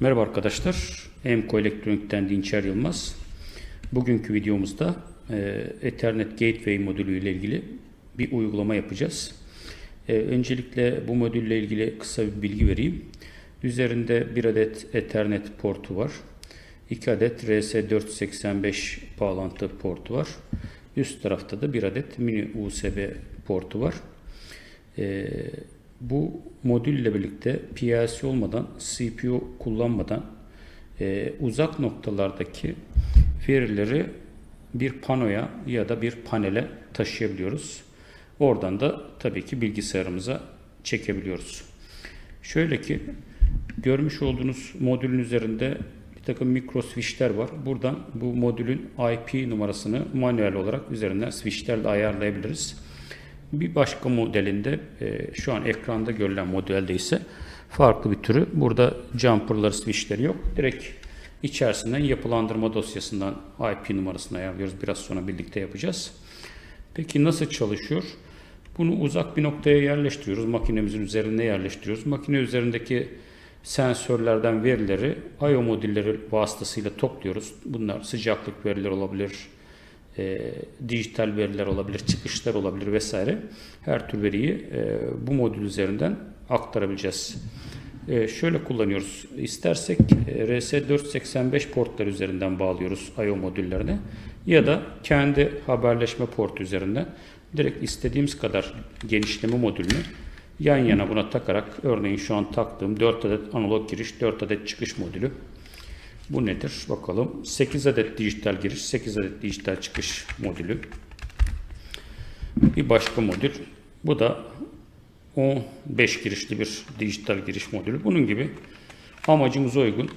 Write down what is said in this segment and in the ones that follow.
Merhaba arkadaşlar. Emco Elektronik'ten Dinçer Yılmaz. Bugünkü videomuzda e, Ethernet Gateway modülü ile ilgili bir uygulama yapacağız. E, öncelikle bu modülle ilgili kısa bir bilgi vereyim. Üzerinde bir adet Ethernet portu var. 2 adet RS485 bağlantı portu var. Üst tarafta da bir adet mini USB portu var. E, bu modülle birlikte PLC olmadan, CPU kullanmadan e, uzak noktalardaki verileri bir panoya ya da bir panele taşıyabiliyoruz. Oradan da tabii ki bilgisayarımıza çekebiliyoruz. Şöyle ki görmüş olduğunuz modülün üzerinde bir takım mikro switchler var. Buradan bu modülün IP numarasını manuel olarak üzerinden switchlerle ayarlayabiliriz. Bir başka modelinde e, şu an ekranda görülen modelde ise farklı bir türü. Burada jumper'ları, switch'leri yok. Direkt içerisinden yapılandırma dosyasından IP numarasını ayarlıyoruz. Biraz sonra birlikte yapacağız. Peki nasıl çalışıyor? Bunu uzak bir noktaya yerleştiriyoruz. Makinemizin üzerine yerleştiriyoruz. Makine üzerindeki sensörlerden verileri I.O. modülleri vasıtasıyla topluyoruz. Bunlar sıcaklık verileri olabilir, e, dijital veriler olabilir, çıkışlar olabilir vesaire. Her tür veriyi e, bu modül üzerinden aktarabileceğiz. E, şöyle kullanıyoruz. İstersek e, RS485 portlar üzerinden bağlıyoruz I.O. modüllerine ya da kendi haberleşme portu üzerinden direkt istediğimiz kadar genişleme modülünü yan yana buna takarak örneğin şu an taktığım 4 adet analog giriş, 4 adet çıkış modülü bu nedir? Bakalım. 8 adet dijital giriş, 8 adet dijital çıkış modülü. Bir başka modül. Bu da 15 girişli bir dijital giriş modülü. Bunun gibi amacımıza uygun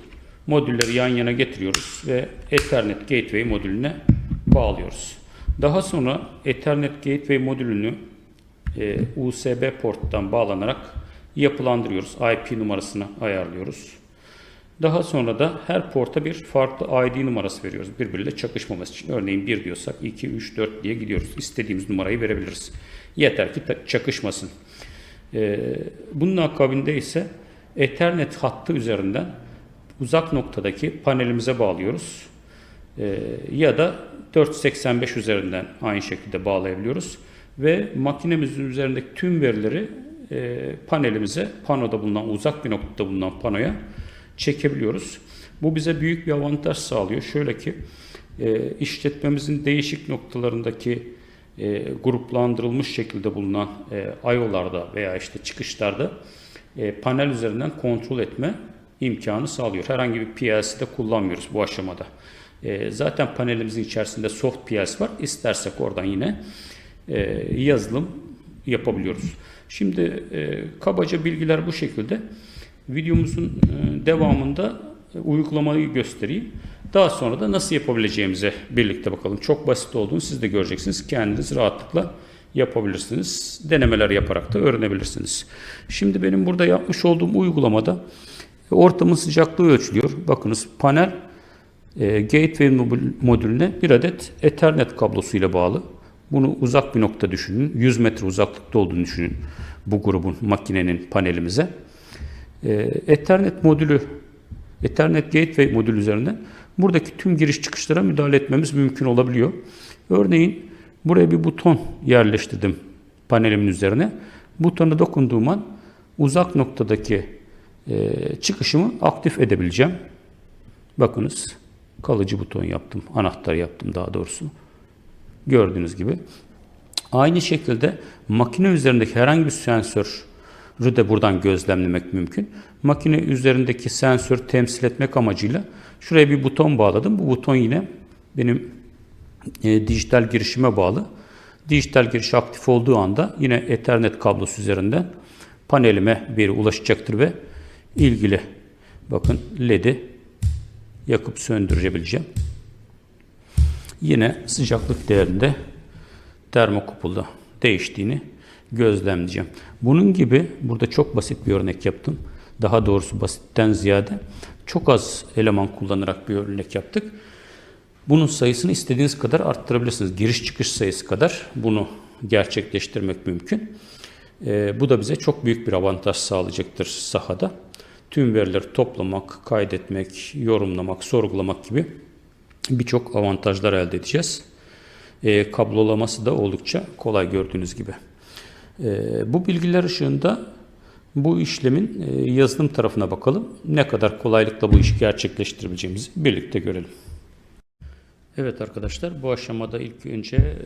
modülleri yan yana getiriyoruz ve Ethernet Gateway modülüne bağlıyoruz. Daha sonra Ethernet Gateway modülünü e, USB porttan bağlanarak yapılandırıyoruz. IP numarasını ayarlıyoruz. Daha sonra da her porta bir farklı ID numarası veriyoruz. Birbiriyle çakışmaması için. Örneğin 1 diyorsak 2, 3, 4 diye gidiyoruz. İstediğimiz numarayı verebiliriz. Yeter ki çakışmasın. Ee, bunun akabinde ise Ethernet hattı üzerinden uzak noktadaki panelimize bağlıyoruz. Ee, ya da 485 üzerinden aynı şekilde bağlayabiliyoruz. Ve makinemizin üzerindeki tüm verileri e, panelimize, panoda bulunan, uzak bir noktada bulunan panoya çekebiliyoruz. Bu bize büyük bir avantaj sağlıyor. Şöyle ki e, işletmemizin değişik noktalarındaki e, gruplandırılmış şekilde bulunan e, IO'larda veya işte çıkışlarda e, panel üzerinden kontrol etme imkanı sağlıyor. Herhangi bir PLC'de kullanmıyoruz bu aşamada. E, zaten panelimizin içerisinde soft PLC var. İstersek oradan yine e, yazılım yapabiliyoruz. Şimdi e, kabaca bilgiler bu şekilde. Videomuzun e, devamında e, uygulamayı göstereyim. Daha sonra da nasıl yapabileceğimize birlikte bakalım. Çok basit olduğunu siz de göreceksiniz. Kendiniz rahatlıkla yapabilirsiniz. Denemeler yaparak da öğrenebilirsiniz. Şimdi benim burada yapmış olduğum uygulamada ortamın sıcaklığı ölçülüyor. Bakınız panel e, Gateway modülüne bir adet Ethernet kablosuyla bağlı. Bunu uzak bir nokta düşünün. 100 metre uzaklıkta olduğunu düşünün bu grubun makinenin panelimize. Ee, Ethernet modülü, Ethernet Gateway modülü üzerinden buradaki tüm giriş çıkışlara müdahale etmemiz mümkün olabiliyor. Örneğin buraya bir buton yerleştirdim panelimin üzerine. Butona dokunduğum an uzak noktadaki e, çıkışımı aktif edebileceğim. Bakınız kalıcı buton yaptım, anahtar yaptım daha doğrusu. Gördüğünüz gibi. Aynı şekilde makine üzerindeki herhangi bir sensör de buradan gözlemlemek mümkün. Makine üzerindeki sensör temsil etmek amacıyla şuraya bir buton bağladım. Bu buton yine benim e, dijital girişime bağlı. Dijital giriş aktif olduğu anda yine Ethernet kablosu üzerinden panelime bir ulaşacaktır ve ilgili bakın LED'i yakıp söndürebileceğim. Yine sıcaklık değerinde termokupulda değiştiğini gözlemleyeceğim. Bunun gibi burada çok basit bir örnek yaptım. Daha doğrusu basitten ziyade çok az eleman kullanarak bir örnek yaptık. Bunun sayısını istediğiniz kadar arttırabilirsiniz. Giriş çıkış sayısı kadar bunu gerçekleştirmek mümkün. E, bu da bize çok büyük bir avantaj sağlayacaktır sahada. tüm verileri toplamak, kaydetmek, yorumlamak, sorgulamak gibi birçok avantajlar elde edeceğiz. E, kablolaması da oldukça kolay gördüğünüz gibi. E, bu bilgiler ışığında bu işlemin e, yazılım tarafına bakalım. Ne kadar kolaylıkla bu işi gerçekleştirebileceğimizi birlikte görelim. Evet arkadaşlar bu aşamada ilk önce e,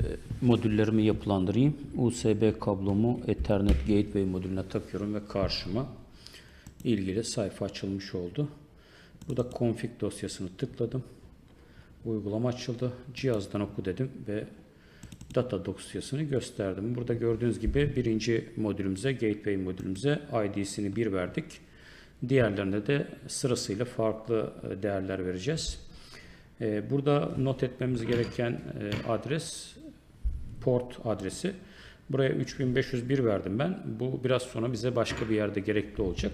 modüllerimi yapılandırayım. USB kablomu Ethernet Gateway modülüne takıyorum ve karşıma ilgili sayfa açılmış oldu. Burada config dosyasını tıkladım. Uygulama açıldı. Cihazdan oku dedim ve data dosyasını gösterdim. Burada gördüğünüz gibi birinci modülümüze, gateway modülümüze ID'sini 1 verdik. Diğerlerine de sırasıyla farklı e, değerler vereceğiz. E, Burada not etmemiz gereken e, adres port adresi. Buraya 3501 verdim ben. Bu biraz sonra bize başka bir yerde gerekli olacak.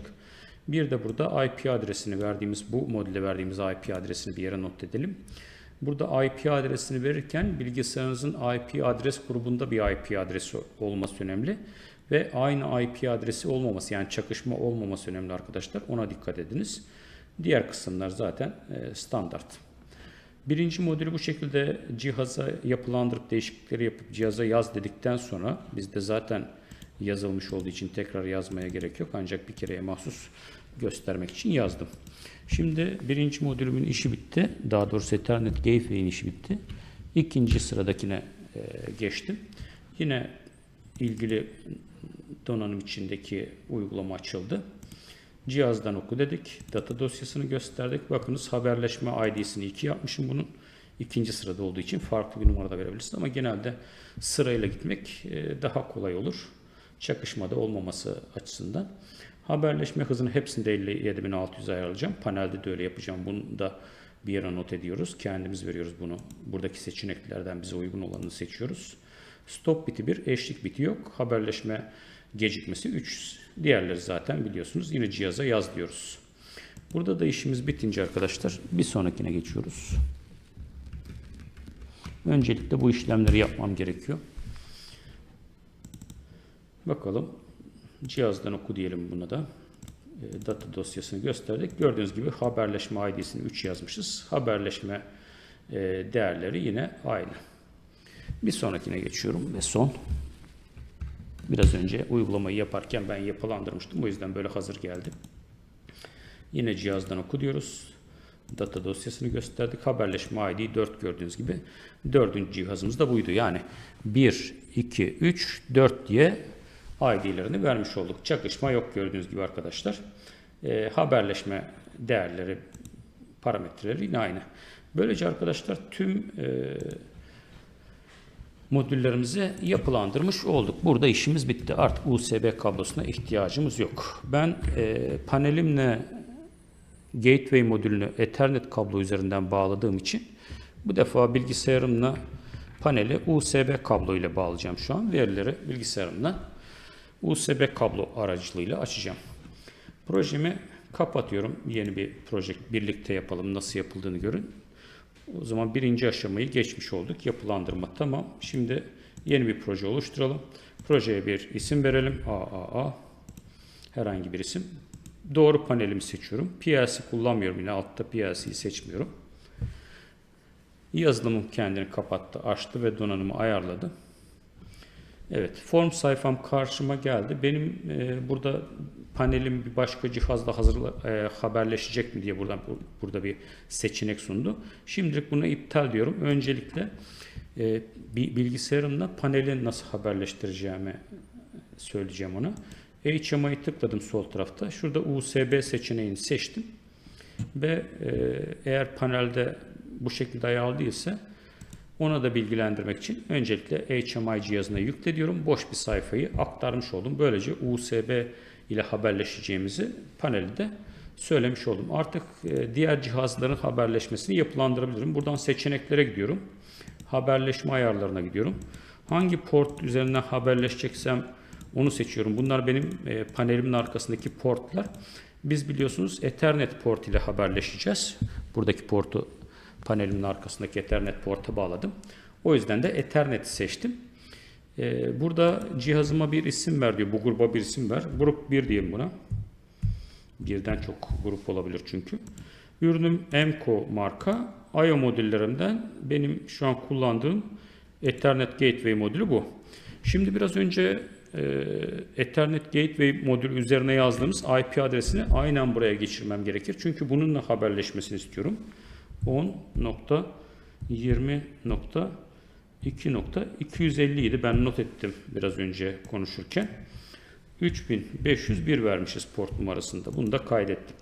Bir de burada IP adresini verdiğimiz bu modülde verdiğimiz IP adresini bir yere not edelim. Burada IP adresini verirken bilgisayarınızın IP adres grubunda bir IP adresi olması önemli. Ve aynı IP adresi olmaması yani çakışma olmaması önemli arkadaşlar. Ona dikkat ediniz. Diğer kısımlar zaten e, standart. Birinci modülü bu şekilde cihaza yapılandırıp değişiklikleri yapıp cihaza yaz dedikten sonra bizde zaten yazılmış olduğu için tekrar yazmaya gerek yok. Ancak bir kereye mahsus göstermek için yazdım. Şimdi birinci modülümün işi bitti. Daha doğrusu Ethernet Gateway'in işi bitti. İkinci sıradakine e, geçtim. Yine ilgili donanım içindeki uygulama açıldı. Cihazdan oku dedik. Data dosyasını gösterdik. Bakınız haberleşme ID'sini 2 yapmışım bunun. ikinci sırada olduğu için farklı bir numarada verebilirsiniz ama genelde sırayla gitmek e, daha kolay olur. Çakışmada olmaması açısından. Haberleşme hızını hepsinde 57600 ayarlayacağım. Panelde de öyle yapacağım. Bunu da bir yere not ediyoruz. Kendimiz veriyoruz bunu. Buradaki seçeneklerden bize uygun olanını seçiyoruz. Stop biti 1, eşlik biti yok. Haberleşme gecikmesi 3. Diğerleri zaten biliyorsunuz. Yine cihaza yaz diyoruz. Burada da işimiz bitince arkadaşlar bir sonrakine geçiyoruz. Öncelikle bu işlemleri yapmam gerekiyor. Bakalım. Cihazdan oku diyelim buna da. E, data dosyasını gösterdik. Gördüğünüz gibi haberleşme ID'sini 3 yazmışız. Haberleşme e, değerleri yine aynı. Bir sonrakine geçiyorum ve son. Biraz önce uygulamayı yaparken ben yapılandırmıştım. O yüzden böyle hazır geldi. Yine cihazdan oku diyoruz. Data dosyasını gösterdik. Haberleşme ID 4 gördüğünüz gibi. Dördüncü cihazımız da buydu. Yani 1, 2, 3, 4 diye ID'lerini vermiş olduk. Çakışma yok gördüğünüz gibi arkadaşlar. E, haberleşme değerleri, parametreleri yine aynı. Böylece arkadaşlar tüm e, modüllerimizi yapılandırmış olduk. Burada işimiz bitti. Artık USB kablosuna ihtiyacımız yok. Ben e, panelimle Gateway modülünü Ethernet kablo üzerinden bağladığım için bu defa bilgisayarımla paneli USB kablo ile bağlayacağım şu an. Verileri bilgisayarımdan USB kablo aracılığıyla açacağım. Projemi kapatıyorum. Yeni bir proje birlikte yapalım. Nasıl yapıldığını görün. O zaman birinci aşamayı geçmiş olduk. Yapılandırma tamam. Şimdi yeni bir proje oluşturalım. Projeye bir isim verelim. AAA. Herhangi bir isim. Doğru panelimi seçiyorum. PLC kullanmıyorum. Yine altta PLC'yi seçmiyorum. Yazılımım kendini kapattı, açtı ve donanımı ayarladı. Evet, form sayfam karşıma geldi. Benim e, burada panelim bir başka cihazla hazır e, haberleşecek mi diye buradan burada bir seçenek sundu. Şimdilik bunu iptal diyorum. Öncelikle e, bilgisayarımla paneli nasıl haberleştireceğimi söyleyeceğim ona. HMI'yi tıkladım sol tarafta. Şurada USB seçeneğini seçtim. Ve e, eğer panelde bu şekilde ayarlı değilse ona da bilgilendirmek için öncelikle HMI cihazına yükle diyorum. Boş bir sayfayı aktarmış oldum. Böylece USB ile haberleşeceğimizi panelde söylemiş oldum. Artık e, diğer cihazların haberleşmesini yapılandırabilirim. Buradan seçeneklere gidiyorum. Haberleşme ayarlarına gidiyorum. Hangi port üzerinden haberleşeceksem onu seçiyorum. Bunlar benim e, panelimin arkasındaki portlar. Biz biliyorsunuz Ethernet port ile haberleşeceğiz. Buradaki portu panelimin arkasındaki Ethernet porta bağladım. O yüzden de Ethernet'i seçtim. Ee, burada cihazıma bir isim ver diyor. Bu gruba bir isim ver. Grup 1 diyeyim buna. Birden çok grup olabilir çünkü. Ürünüm Emco marka. IO modüllerinden benim şu an kullandığım Ethernet Gateway modülü bu. Şimdi biraz önce e, Ethernet Gateway modülü üzerine yazdığımız IP adresini aynen buraya geçirmem gerekir. Çünkü bununla haberleşmesini istiyorum. 10.20.2.250 idi. Ben not ettim biraz önce konuşurken. 3501 vermişiz port numarasında. Bunu da kaydettik.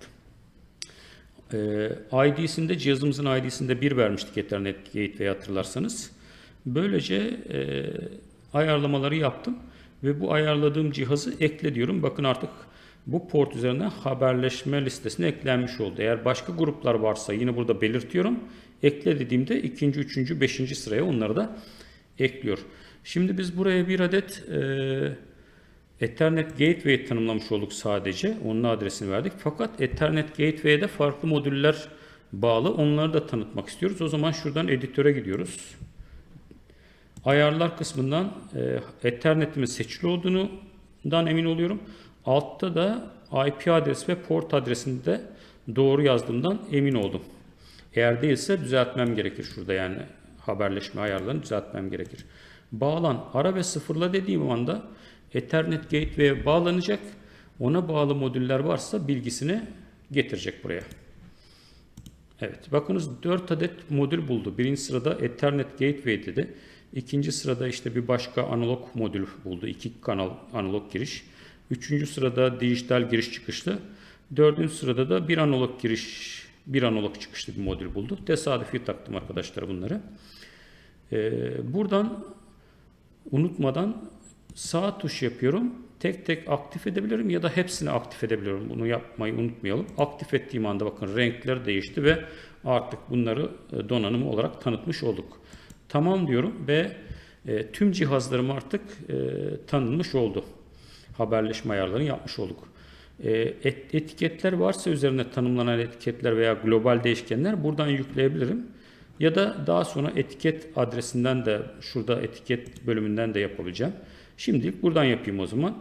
Ee, ID'sinde cihazımızın ID'sinde 1 vermiştik Ethernet Gateway hatırlarsanız. Böylece e, ayarlamaları yaptım ve bu ayarladığım cihazı ekle diyorum. Bakın artık bu port üzerinden haberleşme listesine eklenmiş oldu. Eğer başka gruplar varsa yine burada belirtiyorum. Ekle dediğimde ikinci, üçüncü, beşinci sıraya onları da ekliyor. Şimdi biz buraya bir adet e, Ethernet Gateway tanımlamış olduk sadece. Onun adresini verdik. Fakat Ethernet Gateway'de farklı modüller bağlı. Onları da tanıtmak istiyoruz. O zaman şuradan editöre gidiyoruz. Ayarlar kısmından e, Ethernet'imin seçili olduğundan emin oluyorum. Altta da IP adresi ve port adresini de doğru yazdığımdan emin oldum. Eğer değilse düzeltmem gerekir şurada yani haberleşme ayarlarını düzeltmem gerekir. Bağlan, ara ve sıfırla dediğim anda Ethernet Gateway'e bağlanacak. Ona bağlı modüller varsa bilgisini getirecek buraya. Evet bakınız 4 adet modül buldu. Birinci sırada Ethernet Gateway dedi. İkinci sırada işte bir başka analog modül buldu. iki kanal analog giriş. Üçüncü sırada dijital giriş çıkışlı. Dördüncü sırada da bir analog giriş, bir analog çıkışlı bir modül buldu. Tesadüfi taktım arkadaşlar bunları. Ee, buradan unutmadan sağ tuş yapıyorum. Tek tek aktif edebilirim ya da hepsini aktif edebilirim. Bunu yapmayı unutmayalım. Aktif ettiğim anda bakın renkler değişti ve artık bunları e, donanım olarak tanıtmış olduk. Tamam diyorum ve e, tüm cihazlarım artık e, tanınmış oldu. Haberleşme ayarlarını yapmış olduk. E, et, etiketler varsa üzerine tanımlanan etiketler veya global değişkenler buradan yükleyebilirim. Ya da daha sonra etiket adresinden de şurada etiket bölümünden de yapabileceğim. Şimdilik buradan yapayım o zaman.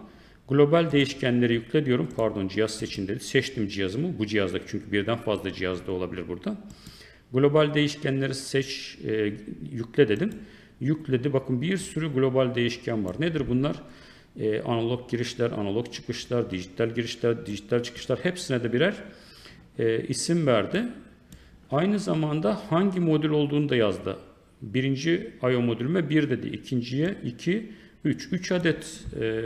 Global değişkenleri yükle diyorum. Pardon cihaz seçin dedi. Seçtim cihazımı. Bu cihazdaki çünkü birden fazla cihazda olabilir burada. Global değişkenleri seç, e, yükle dedim. Yükledi. Bakın bir sürü global değişken var. Nedir bunlar? E, analog girişler, analog çıkışlar, dijital girişler, dijital çıkışlar hepsine de birer e, isim verdi. Aynı zamanda hangi modül olduğunu da yazdı. Birinci I.O. modülüme 1 dedi. ikinciye 2, 3. 3 adet e,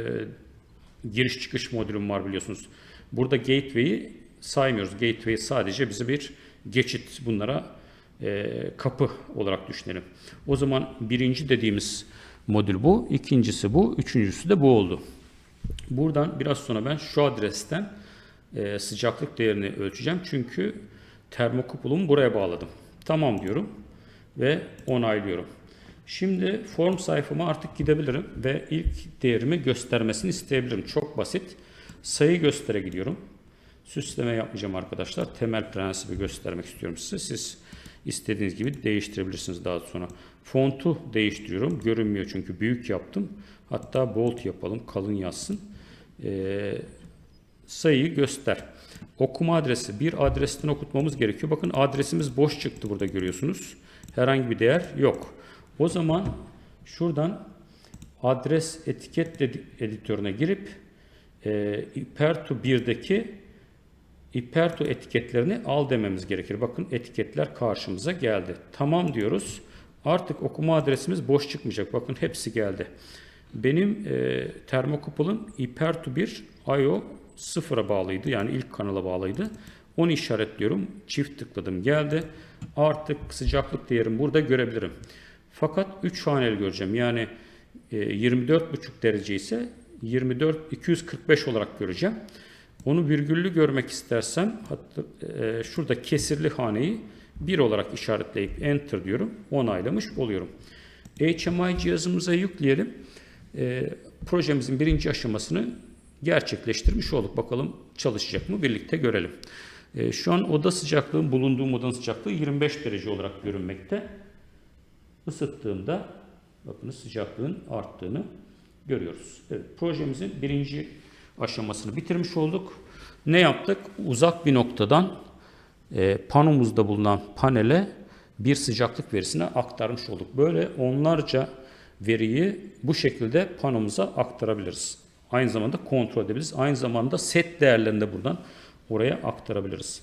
giriş çıkış modülüm var biliyorsunuz. Burada gateway'i saymıyoruz. Gateway sadece bize bir geçit bunlara e, kapı olarak düşünelim. O zaman birinci dediğimiz modül bu, ikincisi bu, üçüncüsü de bu oldu. Buradan biraz sonra ben şu adresten e, sıcaklık değerini ölçeceğim. Çünkü termokupulumu buraya bağladım. Tamam diyorum ve onaylıyorum. Şimdi form sayfama artık gidebilirim ve ilk değerimi göstermesini isteyebilirim. Çok basit. Sayı göstere gidiyorum. Süsleme yapmayacağım arkadaşlar. Temel prensibi göstermek istiyorum size. Siz istediğiniz gibi değiştirebilirsiniz daha sonra. Fontu değiştiriyorum. Görünmüyor çünkü büyük yaptım. Hatta bold yapalım. Kalın yazsın. Ee, sayıyı göster. Okuma adresi. Bir adresten okutmamız gerekiyor. Bakın adresimiz boş çıktı burada görüyorsunuz. Herhangi bir değer yok. O zaman şuradan adres etiket editörüne girip e, Iperto 1'deki Iperto etiketlerini al dememiz gerekir. Bakın etiketler karşımıza geldi. Tamam diyoruz. Artık okuma adresimiz boş çıkmayacak. Bakın hepsi geldi. Benim e, termokupulum Iperto 1 IO 0'a bağlıydı. Yani ilk kanala bağlıydı. Onu işaretliyorum. Çift tıkladım geldi. Artık sıcaklık değerimi burada görebilirim. Fakat 3 haneli göreceğim. Yani e, 24,5 derece ise 24 245 olarak göreceğim. Onu virgüllü görmek istersem hatta e, şurada kesirli haneyi 1 olarak işaretleyip enter diyorum. Onaylamış oluyorum. HMI cihazımıza yükleyelim. E, projemizin birinci aşamasını gerçekleştirmiş olduk. Bakalım çalışacak mı? Birlikte görelim. E, şu an oda sıcaklığı, bulunduğum odanın sıcaklığı 25 derece olarak görünmekte. Isıttığımda bakınız sıcaklığın arttığını görüyoruz. Evet, projemizin birinci aşamasını bitirmiş olduk. Ne yaptık? Uzak bir noktadan e, panomuzda bulunan panele bir sıcaklık verisine aktarmış olduk. Böyle onlarca veriyi bu şekilde panomuza aktarabiliriz. Aynı zamanda kontrol edebiliriz. Aynı zamanda set değerlerini de buradan oraya aktarabiliriz.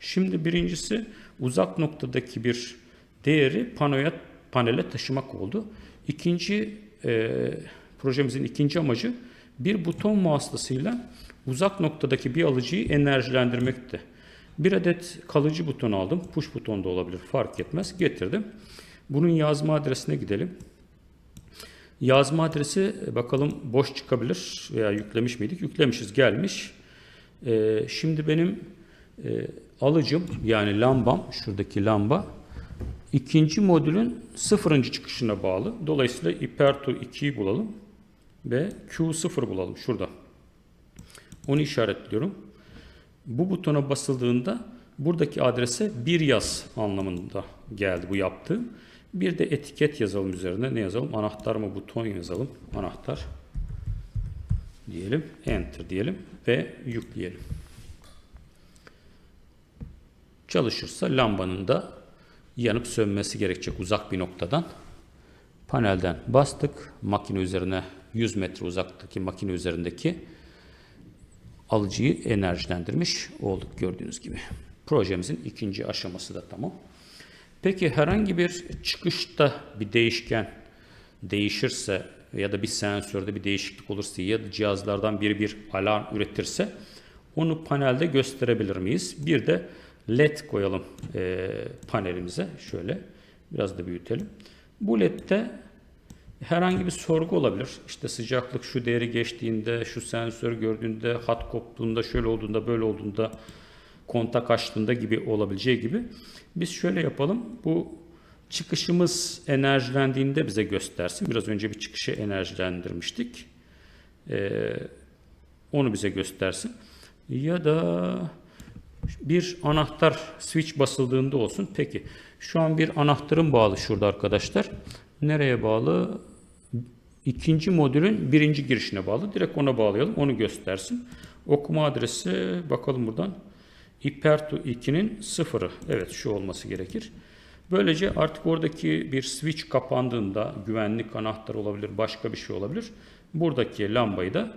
Şimdi birincisi uzak noktadaki bir değeri panoya panele taşımak oldu. İkinci e, projemizin ikinci amacı bir buton vasıtasıyla uzak noktadaki bir alıcıyı enerjilendirmekti. Bir adet kalıcı buton aldım. Push buton da olabilir fark etmez. Getirdim. Bunun yazma adresine gidelim. Yazma adresi e, bakalım boş çıkabilir veya yüklemiş miydik? Yüklemişiz gelmiş. Ee, şimdi benim e, alıcım yani lambam şuradaki lamba ikinci modülün sıfırıncı çıkışına bağlı. Dolayısıyla Iperto 2'yi bulalım ve Q0 bulalım şurada. Onu işaretliyorum. Bu butona basıldığında buradaki adrese bir yaz anlamında geldi bu yaptığım. Bir de etiket yazalım üzerine. Ne yazalım? Anahtar mı buton yazalım. Anahtar diyelim. Enter diyelim ve yükleyelim. Çalışırsa lambanın da yanıp sönmesi gerekecek uzak bir noktadan. Panelden bastık. Makine üzerine 100 metre uzaktaki makine üzerindeki alıcıyı enerjilendirmiş olduk gördüğünüz gibi. Projemizin ikinci aşaması da tamam. Peki herhangi bir çıkışta bir değişken değişirse ya da bir sensörde bir değişiklik olursa ya da cihazlardan biri bir alarm üretirse onu panelde gösterebilir miyiz? Bir de led koyalım e, panelimize şöyle biraz da büyütelim. Bu ledde herhangi bir sorgu olabilir. İşte sıcaklık şu değeri geçtiğinde, şu sensör gördüğünde, hat koptuğunda, şöyle olduğunda, böyle olduğunda, kontak açtığında gibi olabileceği gibi. Biz şöyle yapalım. Bu çıkışımız enerjilendiğinde bize göstersin. Biraz önce bir çıkışı enerjilendirmiştik. Ee, onu bize göstersin. Ya da bir anahtar switch basıldığında olsun. Peki şu an bir anahtarım bağlı şurada arkadaşlar. Nereye bağlı? İkinci modülün birinci girişine bağlı. Direkt ona bağlayalım. Onu göstersin. Okuma adresi bakalım buradan. Iperto 2'nin sıfırı. Evet şu olması gerekir. Böylece artık oradaki bir switch kapandığında güvenlik anahtarı olabilir, başka bir şey olabilir. Buradaki lambayı da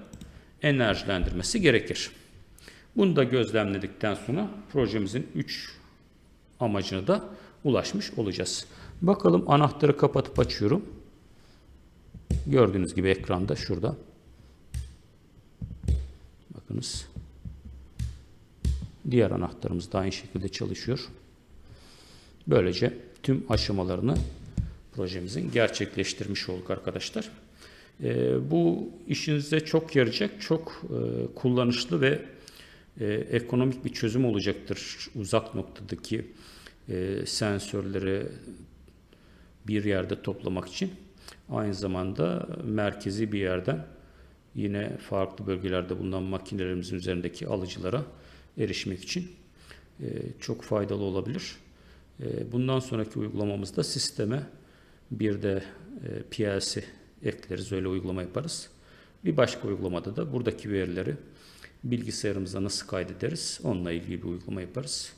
enerjilendirmesi gerekir. Bunu da gözlemledikten sonra projemizin 3 amacına da ulaşmış olacağız. Bakalım anahtarı kapatıp açıyorum. Gördüğünüz gibi ekranda şurada. Bakınız. Diğer anahtarımız da aynı şekilde çalışıyor. Böylece tüm aşamalarını projemizin gerçekleştirmiş olduk arkadaşlar. E, bu işinize çok yarayacak, çok e, kullanışlı ve e, ekonomik bir çözüm olacaktır uzak noktadaki e, sensörleri bir yerde toplamak için. Aynı zamanda merkezi bir yerden yine farklı bölgelerde bulunan makinelerimizin üzerindeki alıcılara erişmek için e, çok faydalı olabilir. E, bundan sonraki uygulamamızda sisteme bir de e, PLC ekleriz, öyle uygulama yaparız. Bir başka uygulamada da buradaki verileri bilgisayarımıza nasıl kaydederiz onunla ilgili bir uygulama yaparız.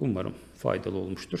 Umarım faydalı olmuştur.